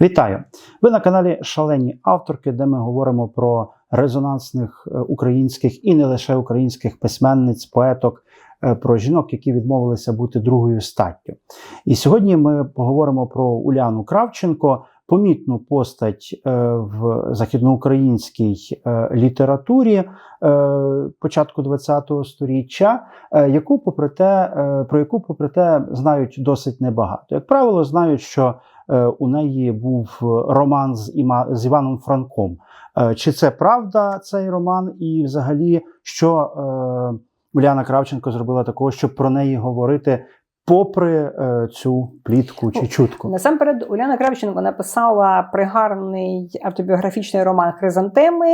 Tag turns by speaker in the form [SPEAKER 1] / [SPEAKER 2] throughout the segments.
[SPEAKER 1] Вітаю! Ви на каналі Шалені авторки, де ми говоримо про резонансних е, українських і не лише українських письменниць, поеток, е, про жінок, які відмовилися бути другою статтю. І сьогодні ми поговоримо про Уляну Кравченко, помітну постать е, в західноукраїнській літературі початку ХХ століття, яку, попри те, про яку, попри те, знають досить небагато. Як правило, знають, що у неї був роман з, Іма, з Іваном Франком. Е, Чи це правда цей роман? І взагалі, що е, Уляна Кравченко зробила такого, щоб про неї говорити, попри е, цю плітку чи чутку?
[SPEAKER 2] Насамперед, Уляна Кравченко написала пригарний автобіографічний роман Хризантеми.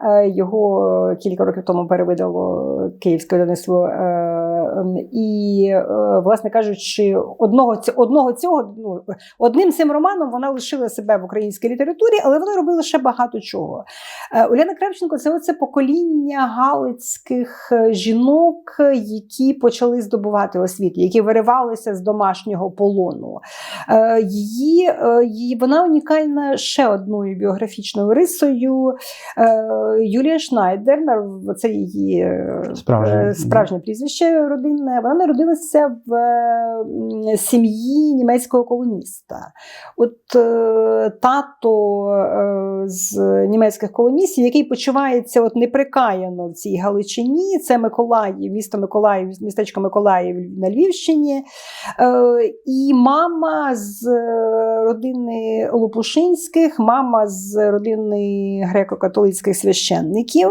[SPEAKER 2] Е, Його кілька років тому перевидало київське видавництво. Е, І, е, власне кажучи, одного, одного цього ну, одним цим романом вона лишила себе в українській літературі, але вона робила ще багато чого. Е, Уляна Кравченко це оце покоління галицьких е, жінок, які почали здобувати освіту, які виривалися з домашнього полону. Її, її вона унікальна ще одною біографічною рисою. Юлія Шнайдер, це її
[SPEAKER 1] Справжнє.
[SPEAKER 2] справжнє прізвище родинне. Вона народилася в е, сім'ї німецького колоніста. От е, тато е, з німецьких колоністів, який почувається от неприкаяно в цій Галичині, це Миколаїв, місто Миколаїв, містечко Миколаїв на Львівщині. І мама з родини Лопушинських, мама з родини греко-католицьких священників.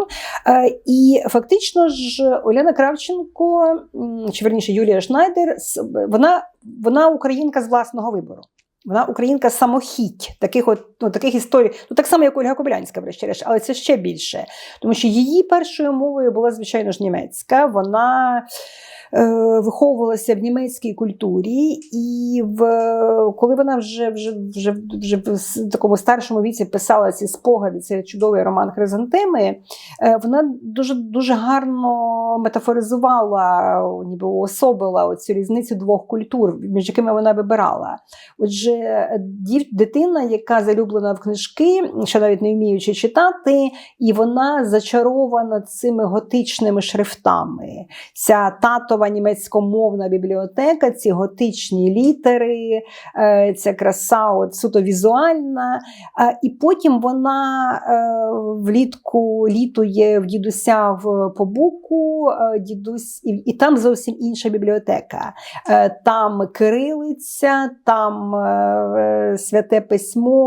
[SPEAKER 2] І фактично ж Оляна Кравченко, чи верніше Юлія Шнайдер, вона, вона українка з власного вибору. Вона українка самохідь, таких от ну, таких історій, ну так само, як Ольга Кобилянська, врешті-решт, але це ще більше. Тому що її першою мовою була, звичайно ж, німецька. Вона виховувалася в німецькій культурі, і в, коли вона вже, вже, вже, вже в такому старшому віці писала ці спогади, цей чудовий роман Хризантеми, е, вона дуже, дуже гарно метафоризувала, ніби уособила оцю різницю двох культур, між якими вона вибирала. Отже, дитина, яка залюблена в книжки, ще навіть не вміючи читати, і вона зачарована цими готичними шрифтами. Ця татова німецькомовна бібліотека, ці готичні літери, е, ця краса от, суто візуальна. Е, І потім вона е, влітку літує в дідуся в побуку, дідусь, і, і там зовсім інша бібліотека. Там кирилиця, там святе письмо,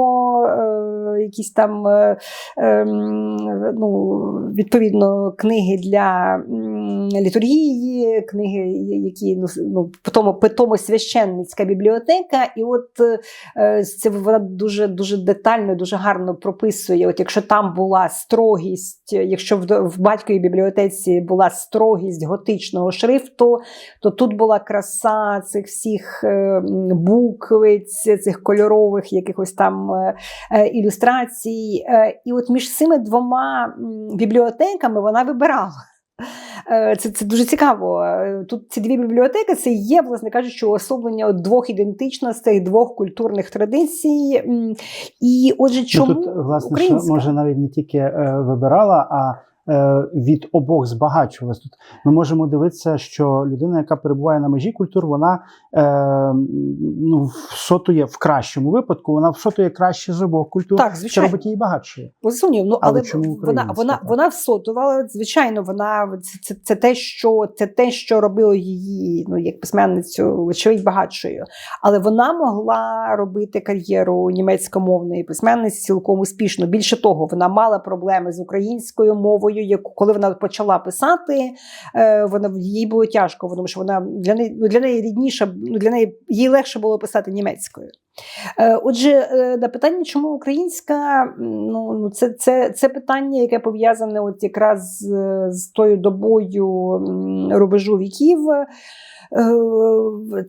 [SPEAKER 2] якісь там ем, ну, відповідно книги для літургії, книги, які ну, ну, потому, потому священницька бібліотека. І от це вона дуже дуже детально, дуже гарно прописує. От якщо там була строгість, якщо в, в батьковій бібліотеці була строгість готичного шрифту, то тут була краса цих всіх е, буквиць, цих кольорових якихось там е, е, ілюстрацій. І от між цими двома бібліотеками вона вибирала. Е, Це, це дуже цікаво. Е, Тут ці дві бібліотеки це є, власне кажучи, уособлення двох ідентичностей, двох культурних традицій. І отже, чому
[SPEAKER 1] Ну, тут, власне,
[SPEAKER 2] українська?
[SPEAKER 1] може навіть не тільки е, вибирала, а від обох збагачувалась. Тут ми можемо дивитися, що людина, яка перебуває на межі культур, вона е, ну, всотує в кращому випадку, вона всотує краще з обох культур,
[SPEAKER 2] Так,
[SPEAKER 1] що робить її багатшою.
[SPEAKER 2] Ну,
[SPEAKER 1] Але
[SPEAKER 2] але,
[SPEAKER 1] чому
[SPEAKER 2] вона, вона, вона всотувала, звичайно, вона це, це, це те, що це те, що робило її ну, як письменницю, вочевидь, багатшою. Але вона могла робити кар'єру німецькомовної письменниці цілком успішно. Більше того, вона мала проблеми з українською мовою, яку коли вона почала писати, е, вона їй було тяжко, тому що вона для неї ну, для неї рідніше, ну, для неї їй легше було писати німецькою. Е, Отже, е, на питання, чому українська, ну, ну це, це, це питання, яке пов'язане от якраз з, з тою добою рубежу віків. Е,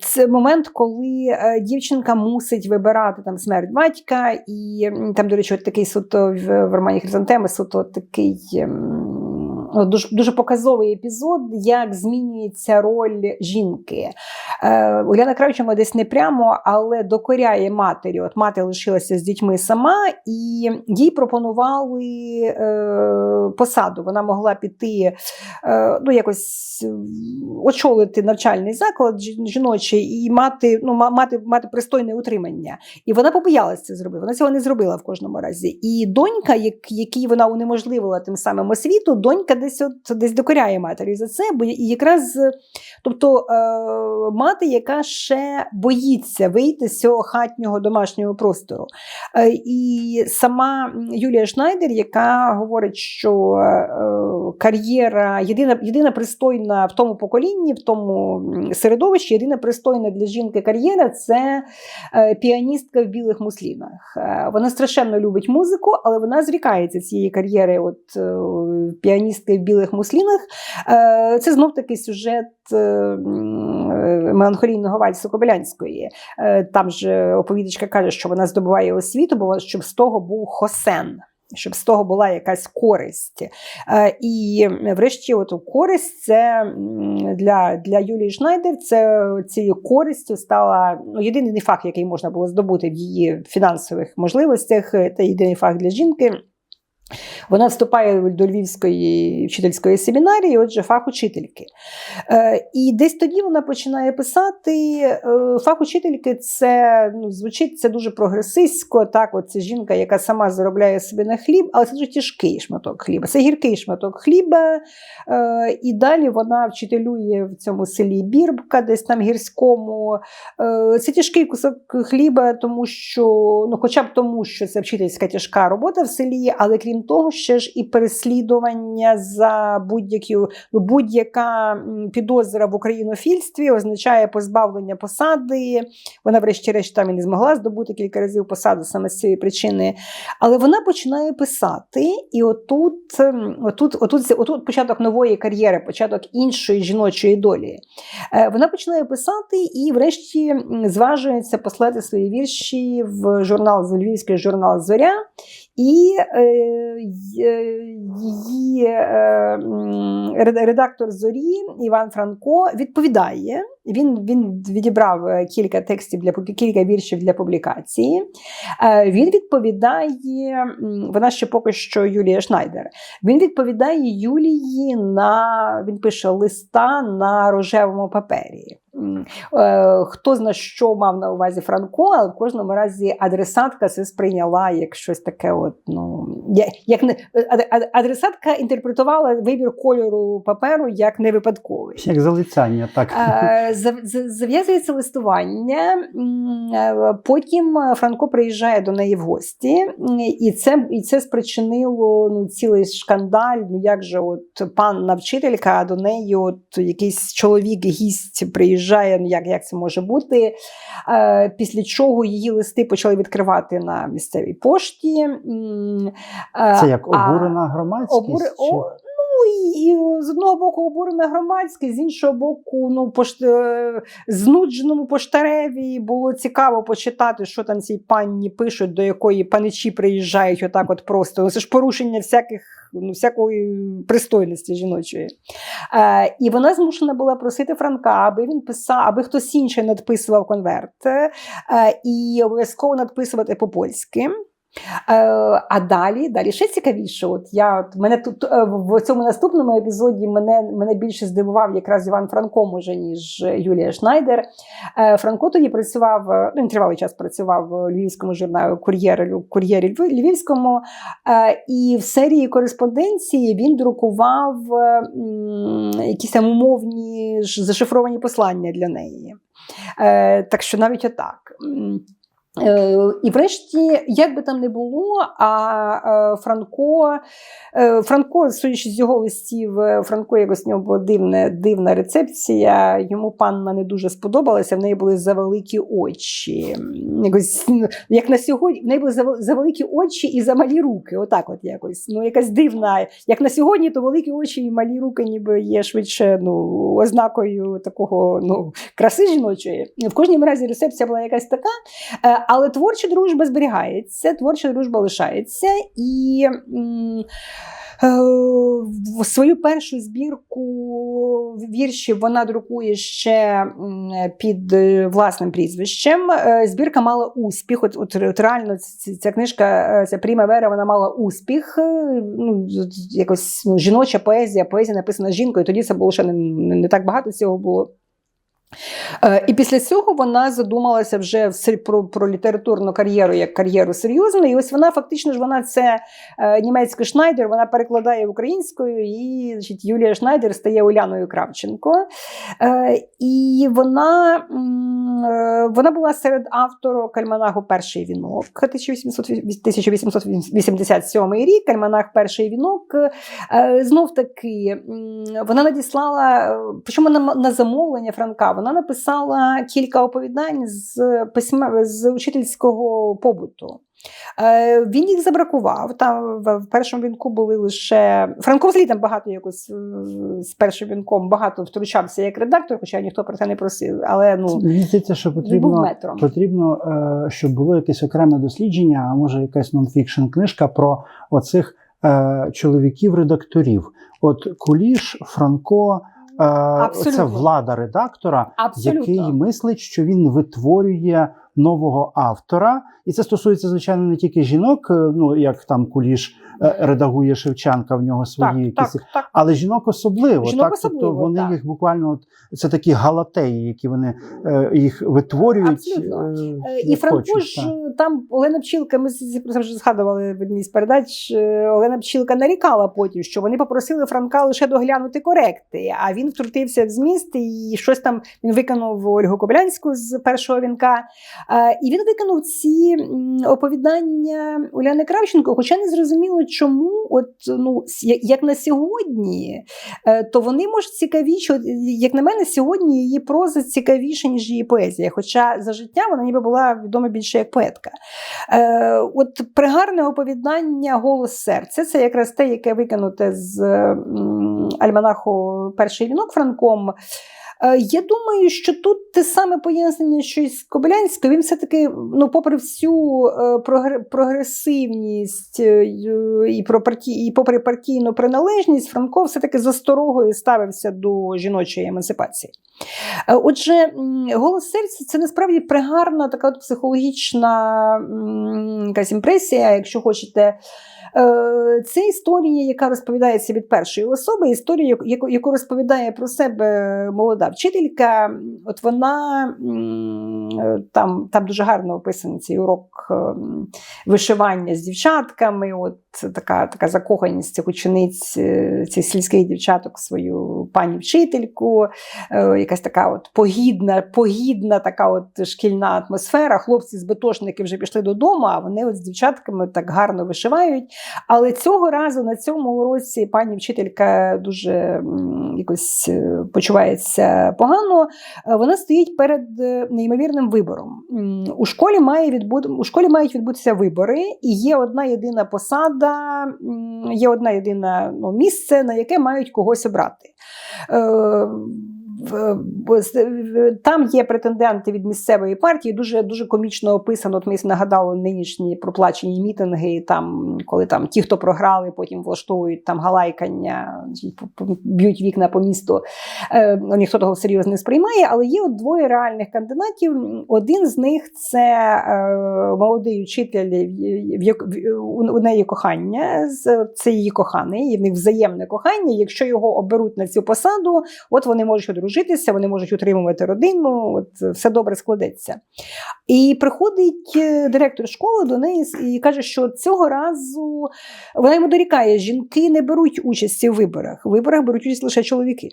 [SPEAKER 2] Це момент, коли дівчинка мусить вибирати там смерть батька, і там, до речі, от такий суто в романі Хризантеми, суто такий. От Дуже дуже показовий епізод, як змінюється роль жінки. Е, Уляна Кравченко десь не прямо, але докоряє матері. От мати лишилася з дітьми сама, і їй пропонували е, посаду. Вона могла піти, е, ну якось е, очолити навчальний заклад жіночий і мати, ну, мати, мати пристойне утримання. І вона побоялася це зробити. Вона цього не зробила в кожному разі. І донька, як, якій вона унеможливила тим самим освіту, донька десь от десь докоряє матері за це, бо якраз, тобто е, мати, яка ще боїться вийти з цього хатнього домашнього простору. Е, і сама Юлія Шнайдер, яка говорить, що е, кар'єра єдина, єдина пристойна в тому поколінні, в тому середовищі, єдина пристойна для жінки кар'єра це піаністка в білих муслінах. Вона страшенно любить музику, але вона зрікається цієї кар'єри от, е, піаністки в білих муслінах. Е, Це знов таки сюжет е, е, меланхолійного вальсу Кобилянської. Там же оповідачка каже, що вона здобуває освіту, бо щоб з того був хосен. Щоб з того була якась користь. І врешті, от користь це для, для Юлії Шнайдер, це цією користю стала ну, єдиний фах, який можна було здобути в її фінансових можливостях. Це єдиний фах для жінки. Вона вступає до Львівської вчительської семінарії, отже, фах учительки. Е, і десь тоді вона починає писати. Е, фах учительки це ну, звучить це дуже прогресистсько. Так, от це жінка, яка сама заробляє собі на хліб, але це дуже тяжкий шматок хліба. Це гіркий шматок хліба. Е, і далі вона вчителює в цьому селі Бірбка, десь там гірському. Це тяжкий кусок хліба, тому що, ну, хоча б тому, що це вчительська тяжка робота в селі, але крім того, ще ж і переслідування за будь-які ну, будь-яка підозра в українофільстві означає позбавлення посади. Вона, врешті-решт, там і не змогла здобути кілька разів посаду саме з цієї причини. Але вона починає писати, і отут, отут, отут, отут початок нової кар'єри, початок іншої жіночої долі. Е, Вона починає писати і, врешті, зважується послати свої вірші в журнал Львівський журнал Зоря. І е, е, її е, редактор зорі Іван Франко відповідає. Він, він відібрав кілька текстів для кілька віршів для публікації. Він відповідає, вона ще поки що Юлія Шнайдер. Він відповідає Юлії на він пише листа на рожевому папері. Е, Хто зна що мав на увазі Франко, але в кожному разі адресатка це сприйняла як щось таке. От, ну, як не, ад- адресатка інтерпретувала вибір кольору паперу як невипадковий.
[SPEAKER 1] Як залицяння, так.
[SPEAKER 2] Е, Зав'язується листування. е, Потім Франко приїжджає до неї в гості, і це, і це спричинило ну, цілий шкандаль. Ну як же, от панна вчителька, а до неї от якийсь чоловік, гість приїжджає. Ну як, як це може бути? Е, Після чого її листи почали відкривати на місцевій пошті. Е,
[SPEAKER 1] Це як обурена громадськість?
[SPEAKER 2] Обури...
[SPEAKER 1] чи-
[SPEAKER 2] і, з одного боку обурена громадськість, з іншого боку, ну пошт... е, знудженому поштареві було цікаво почитати, що там цій панні пишуть, до якої паничі приїжджають отак, от просто. Ну, це ж порушення всяких. Ну, всякої пристойності жіночої. Е, і вона змушена була просити Франка, аби він писав, аби хтось інший надписував конверт, е, і обов'язково надписувати по-польськи. Е, а далі, далі ще цікавіше. От я мене тут е, в цьому наступному епізоді мене, мене більше здивував якраз Іван Франко, може, ніж Юлія Шнайдер. Е, Франко тоді працював, е, ну він тривалий час працював в львівському журналі кур'єрі кур'єрі Львівському. Е, і в серії кореспонденції він друкував е, якісь там умовні зашифровані послання для неї. Е, так що навіть отак. Е, І врешті, як би там не було, а е, Франко, е, Франко, судячи з його листів, Франко якось в нього була дивна, дивна рецепція. Йому панна не дуже сподобалася, в неї були завеликі очі. Якось, як на сьогодні, в неї були завел- завеликі очі і замалі руки. Отак, от якось. Ну, якась дивна. Як на сьогодні, то великі очі і малі руки, ніби є швидше ну, ознакою такого ну, краси жіночої. В кожному разі рецепція була якась така. Але творча дружба зберігається, творча дружба лишається. І Е, свою першу збірку віршів вона друкує ще під е, власним прізвищем. Е, Збірка мала успіх. От, от, от реально ця книжка, ця Примавера, вона мала успіх. Ну, якось ну, жіноча поезія, поезія написана жінкою. Тоді це було ще не, не так багато цього було. Е, І після цього вона задумалася вже про, про літературну кар'єру як кар'єру серйозну. І ось вона фактично ж вона це е, німецький Шнайдер, вона перекладає українською, і значить, Юлія Шнайдер стає Уляною Кравченко. Е, і вона, вона була серед авторок альманаху Перший вінок 1887 рік. Альманах Перший вінок. Знов таки вона надіслала, причому на замовлення Франка, вона написала кілька оповідань з письма з учительського побуту. Е, Він їх забракував. Там в першому вінку були лише Франко взагалі там багато якось е, з першим вінком багато втручався як редактор, хоча ніхто про це не просив. Але ну
[SPEAKER 1] Мені здається, що потрібно, потрібно, е, щоб було якесь окреме дослідження, а може якась нонфікшн книжка про оцих чоловіків-редакторів. От Куліш, Франко,
[SPEAKER 2] Абсолютно.
[SPEAKER 1] це влада редактора,
[SPEAKER 2] Абсолютно.
[SPEAKER 1] який мислить, що він витворює нового автора, і це стосується звичайно не тільки жінок, е, ну як там Куліш е, редагує Шевченка, в нього свої
[SPEAKER 2] так,
[SPEAKER 1] якісь,
[SPEAKER 2] так, так.
[SPEAKER 1] але жінок особливо.
[SPEAKER 2] Жінок
[SPEAKER 1] так,
[SPEAKER 2] особливо,
[SPEAKER 1] тобто вони
[SPEAKER 2] так.
[SPEAKER 1] їх буквально от, це такі галатеї, які вони е, їх витворюють.
[SPEAKER 2] Абсолютно.
[SPEAKER 1] е,
[SPEAKER 2] І Франко ж там Олена Пчілка, ми з- про це згадували в одній з передач. Олена Пчілка нарікала потім, що вони попросили Франка лише доглянути коректи, а він втрутився в зміст і щось там він виконав Ольгу Коблянську з першого вінка. І він виконав ці оповідання Уляни Кравченко, хоча не зрозуміло, чому, от ну як- на сьогодні, е, то вони може цікавіші. Як на мене, сьогодні її проза цікавіша, ніж її поезія. Хоча за життя вона ніби була відома більше як поетка. Е, от пригарне оповідання Голос серця це якраз те, яке викинуте з альманаху Перший вінок Франком. Е, Я думаю, що тут те саме пояснення, що й з Кобилянською, він все-таки, ну, попри всю е, прогресивність е, і, про парті, і попри партійну приналежність, Франко все-таки з осторогою ставився до жіночої емансипації. Отже, голос серця це насправді пригарна така от психологічна якась імпресія, якщо хочете. Е, Це історія, яка розповідається від першої особи, історія, яку- розповідає про себе молода вчителька. От вона е, там, там дуже гарно описаний цей урок ем, вишивання з дівчатками. От така, така закоханість цих учениць, е, цих сільських дівчаток свою пані вчительку, е, якась така от погідна, погідна така от шкільна атмосфера. Хлопці з бетошники вже пішли додому, а вони от з дівчатками так гарно вишивають. Але цього разу на цьому уроці пані вчителька дуже якось е, почувається погано. Вона стоїть перед неймовірним вибором. У школі має відбути у школі мають відбутися вибори, і є одна єдина посада, м, є одна єдина ну, місце, на яке мають когось обрати. Е, Там є претенденти від місцевої партії. Дуже дуже комічно описано. От ми нагадали нинішні проплачені мітинги. Там, коли там ті, хто програли, потім влаштовують там галайкання, б'ють вікна по місту. Е, ну, ніхто того серйозно не сприймає, але є от двоє реальних кандидатів. Один з них це е, молодий учитель, в- у неї кохання, це її коханий, і в них взаємне кохання. Якщо його оберуть на цю посаду, от вони можуть одружитися, вони можуть утримувати родину, от все добре складеться. І приходить е, директор школи до неї і каже, що цього разу вона йому дорікає: жінки не беруть участі в виборах. В виборах беруть участь лише чоловіки.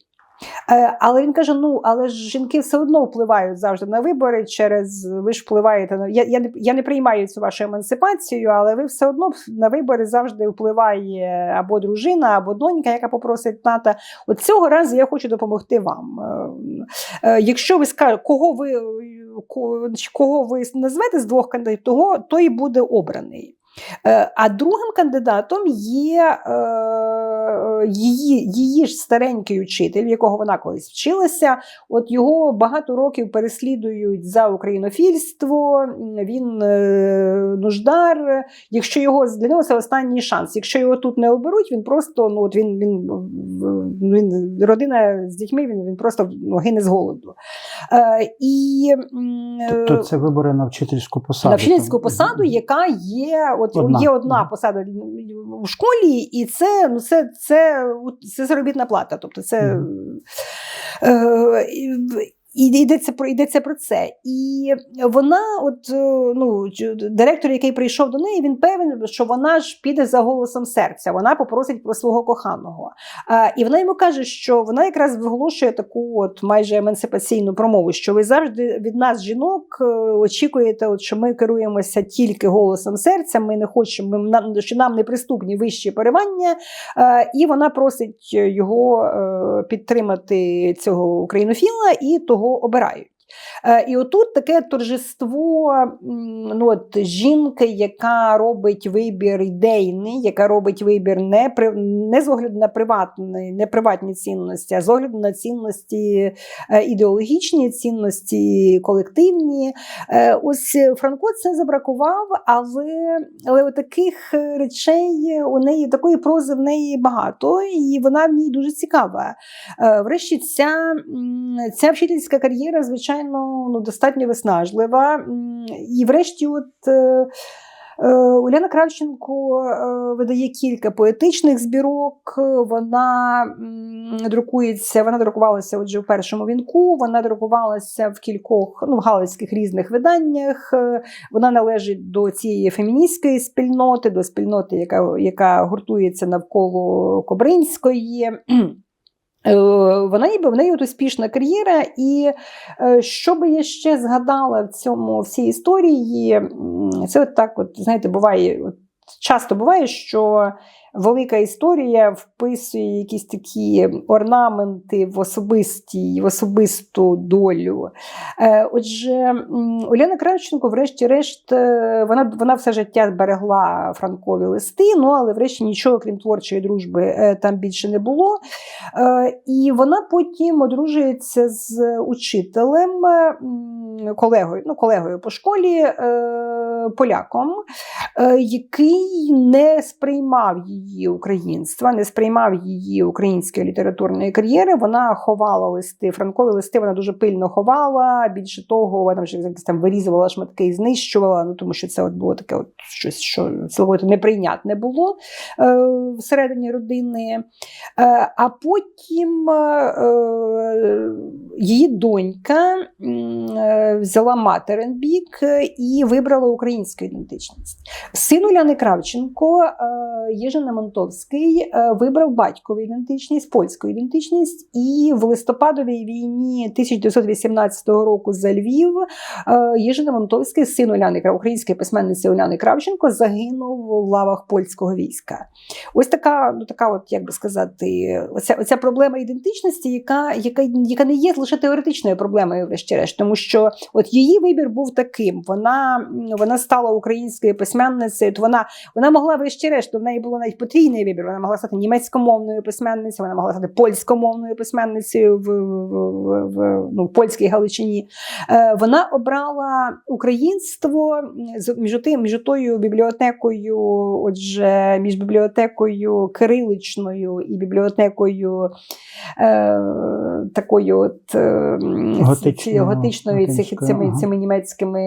[SPEAKER 2] Е, Але він каже: ну, але ж жінки все одно впливають завжди на вибори через ви ж впливаєте на я, я, не, я не приймаю цю вашу емансипацію, але ви все одно на вибори завжди впливає або дружина, або донька, яка попросить тата. От цього разу я хочу допомогти вам. Е, е, Якщо ви скажете, кого ви кого ви назвете з двох кандидатів, того той буде обраний. А другим кандидатом є її, її ж старенький учитель, в якого вона колись вчилася, от його багато років переслідують за українофільство. Він е, нуждар. Якщо його для нього це останній шанс. Якщо його тут не оберуть, він просто ну от він, він, він родина з дітьми, він, він просто ну, гине з голоду. Е, і
[SPEAKER 1] Тобто це вибори на вчительську посаду.
[SPEAKER 2] на вчительську посаду, яка є, от
[SPEAKER 1] Одна.
[SPEAKER 2] є одна посада в школі, і це ну це, це, це заробітна плата. Тобто це е, і- йдеться про йдеться про це. І вона, от е, ну директор, який прийшов до неї, він певен, що вона ж піде за голосом серця. Вона попросить про свого коханого. А, і вона йому каже, що вона якраз виголошує таку от майже емансипаційну промову, що ви завжди від нас, жінок, е, очікуєте, от, що ми керуємося тільки голосом серця. Ми не хочемо, ми, нам, що нам не приступні вищі поривання. Е, і вона просить його підтримати цього українофіла, і того обирають. Е, І отут таке торжество ну, от, жінки, яка робить вибір ідейний, яка робить вибір не, не з огляду на приватні, не приватні цінності, а з огляду на цінності е, ідеологічні, цінності колективні. Е, Ось Франко це забракував, але, але таких речей у неї, такої прози в неї багато, і вона в ній дуже цікава. Врешті, ця, ця вчительська кар'єра, звичайно, ну, достатньо виснажлива. І врешті, от. е, е, Уляна Кравченко е, видає кілька поетичних збірок. Вона друкується, вона друкувалася отже в першому вінку. Вона друкувалася в кількох ну, в галицьких різних виданнях. Вона належить до цієї феміністської спільноти, до спільноти, яка, яка гуртується навколо Кобринської. Е, Вона ніби в неї от успішна кар'єра, і е, що би я ще згадала в цьому всій історії, це от так, от знаєте, буває, от часто буває, що велика історія вписує якісь такі орнаменти в особисті, в особисту долю. Е, Отже, Уляна Кравченко, врешті-решт, е, вона, вона все життя берегла франкові листи, ну але врешті нічого, крім творчої дружби, е, там більше не було. І вона потім одружується з учителем, колегою, ну, колегою по школі, поляком, який не сприймав її українства, не сприймав її української літературної кар'єри. Вона ховала листи, франкові листи вона дуже пильно ховала. Більше того, вона вже там вирізувала шматки і знищувала, ну тому що це от було таке от щось, що цілковито неприйнятне було е, всередині родини. Е, а потім е, її донька е, взяла материн бік е, і вибрала українську ідентичність. Син Уляни Кравченко, е, Єжин Монтовський, е, вибрав батькову ідентичність, польську ідентичність, і в листопадовій війні 1918 року за Львів е, Єжин Монтовський, син Уляни української письменниці Уляни Кравченко, загинув в лавах польського війська. Ось така, ну така, от як би сказати, оця, оця проблема ідентичності, яка, яка, яка не є лише теоретичною проблемою, врешті-решт, тому що от її вибір був таким. Вона, вона стала українською письменницею. То вона, вона могла, врешті-решт, в неї було навіть потрійний вибір. Вона могла стати німецькомовною письменницею, вона могла стати польськомовною письменницею в, в, в, в, ну, в польській Галичині. Е, вона обрала українство з- між, тим, між тою бібліотекою, отже, між бібліотекою кириличною і бібліотекою е, такою от, е, ці- готичною цих, цими,
[SPEAKER 1] ага.
[SPEAKER 2] цими німецькими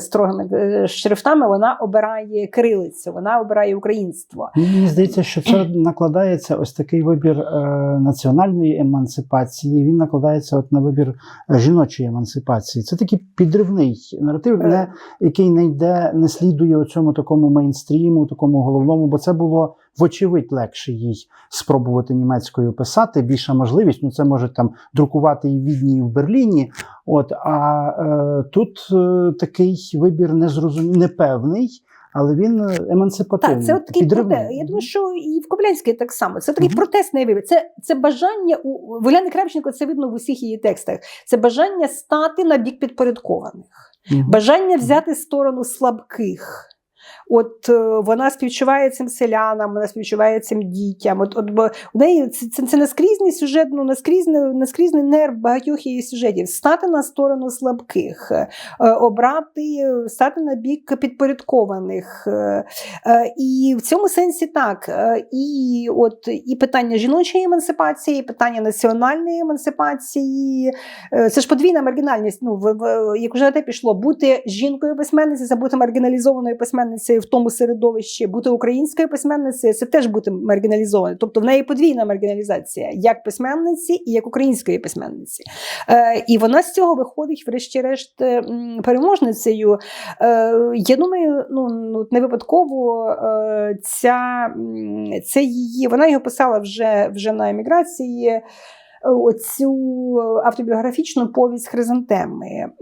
[SPEAKER 2] строгими е, шрифтами, вона обирає кирилицю, вона обирає українство.
[SPEAKER 1] Мені здається, що це накладається ось такий вибір е, національної емансипації. Він накладається от на вибір е, жіночої емансипації. Це такий підривний наратив, не, який не йде, не слідує у цьому такому мейнстріму, такому головному, бо це було вочевидь легше їй спробувати німецькою писати. Більша можливість. Ну це може там друкувати і в Відні, і в Берліні. От а е, тут е, такий вибір незрозум... непевний. Але він е, емансипативний.
[SPEAKER 2] Так, це от такий протест. Я думаю, що і в Коблянській так само. Це такий
[SPEAKER 1] Мгм.
[SPEAKER 2] протестний вибір. Це, це бажання у в Уляни Кравченко. Це видно в усіх її текстах. Це бажання стати на бік підпорядкованих,
[SPEAKER 1] Мгм.
[SPEAKER 2] бажання взяти сторону слабких. От е, вона співчуває цим селянам, вона співчуває цим дітям. От, от в неї це, це, це наскрізний сюжет, ну наскрізний, наскрізний нерв багатьох її сюжетів. Стати на сторону слабких, е, обрати, стати на бік підпорядкованих. Е, І в цьому сенсі так. І от і питання жіночої емансипації, і питання національної емансипації. Це ж подвійна маргінальність. Ну, в, в, як вже на те пішло, бути жінкою письменницею, це бути маргіналізованою письменницею в тому середовищі, бути українською письменницею це теж бути маргіналізованою. Тобто в неї подвійна маргіналізація як письменниці і як української письменниці. Е, І вона з цього виходить, врешті-решт, е, переможницею. Е, Я думаю, ну ну, не випадково е, ця, це її, вона його писала вже, вже на еміграції. Е, Оцю автобіографічну повість Хризантеми.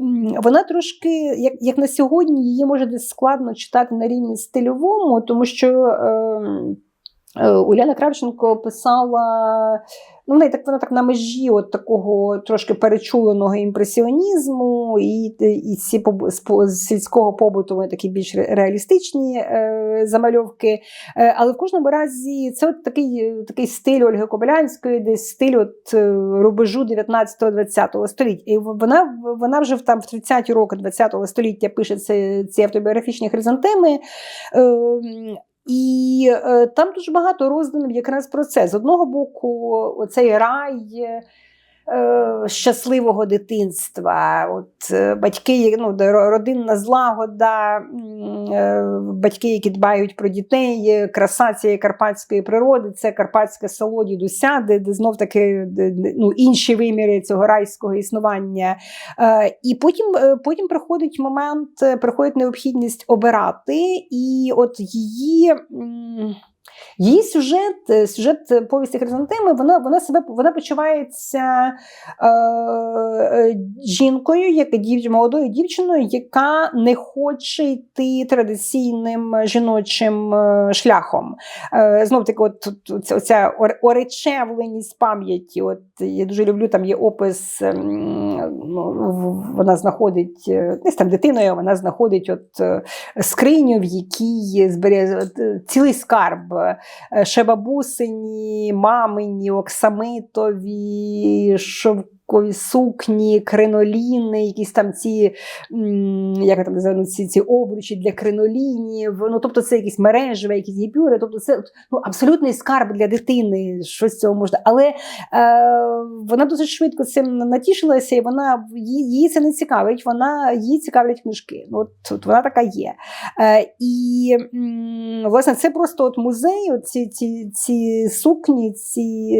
[SPEAKER 2] Вона трошки, як, як на сьогодні, її може десь складно читати на рівні стильовому, тому що ем, е, Уляна Кравченко писала. Ну, так вона так на межі от такого трошки перечуленого імпресіонізму, і, і ці сільського побуту вони такі більш реалістичні е, замальовки. Е, але в кожному разі це от такий, такий стиль Ольги Кобилянської, десь стиль от, е, рубежу 19-20 століття. І вона, вона вже там, в 30-ті роки 20-го століття пише ці, ці автобіографічні хризантеми. Е, і е, там дуже багато роздумів якраз про це. З одного боку, оцей рай щасливого дитинства, от, е, батьки, ну, родинна злагода, е, батьки, які дбають про дітей, е, краса цієї карпатської природи, це карпатське село дідуся, де, де знов таки ну, інші виміри цього райського існування. Е, І потім, е, потім приходить момент, е, приходить необхідність обирати, і от її. Її сюжет, е, сюжет повісті Хризантеми, вона, вона себе вона почувається е, е, жінкою, яка дів, молодою дівчиною, яка не хоче йти традиційним жіночим е, шляхом. Е, знов таки, от, ця- оречевленість пам'яті. От я дуже люблю, там є опис. ем, Ну, вона знаходить десь там дитиною, вона знаходить от скриню, в якій збере цілий скарб. Е, Ще бабусині, мамині, оксамитові, шовкові сукні, криноліни, якісь там ці, як там називають, ці, обручі для кринолінів. Ну, тобто це якісь мережеве, якісь гіпюри. Тобто це ну, абсолютний скарб для дитини, щось з цього можна. Але е, вона досить швидко цим натішилася, і вона її, це не цікавить. Вона її цікавлять книжки. Ну, от, от вона така є. Е, і власне це просто от музей. От ці, ці, ці сукні, ці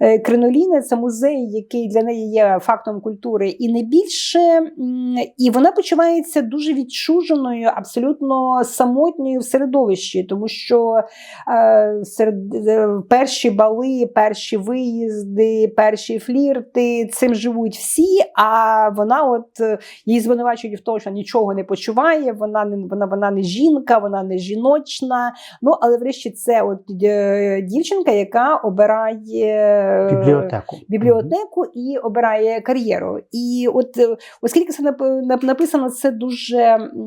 [SPEAKER 2] е, криноліни, це музей, який для неї є фактом культури, і не більше. І вона почувається дуже відчуженою, абсолютно самотньою в середовищі, тому що е, серед, е, перші бали, перші виїзди, перші флірти цим живуть всі. А вона, от е, її звинувачують в тому, що нічого не почуває, вона не вона, вона не жінка, вона не жіночна. Ну але врешті це от дівчинка, яка обирає
[SPEAKER 1] Бібліотеку.
[SPEAKER 2] бібліотеку і обирає кар'єру. І от е, оскільки це нап- нап- написано, це дуже,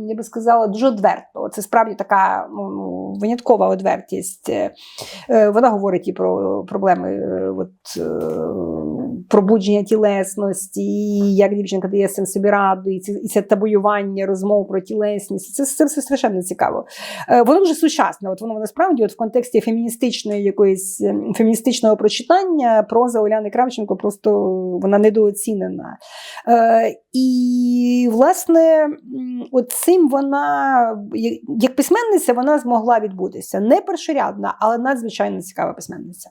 [SPEAKER 2] я би сказала, дуже одверто. Це справді така ну, ну, виняткова одвертість. Е, е, Вона говорить і про проблеми от, пробудження тілесності, і як дівчинка дає цим собі раду, і це, і це табуювання розмов про тілесність. Це, це все страшенно цікаво. Е, Воно дуже сучасне. От воно насправді, от в контексті феміністичної якоїсь ем, феміністичного прочитання, проза Оляни Кравченко просто вона недооцінена. Е, і, власне, от цим вона, як письменниця, вона змогла відбутися. Не першорядна, але надзвичайно цікава письменниця.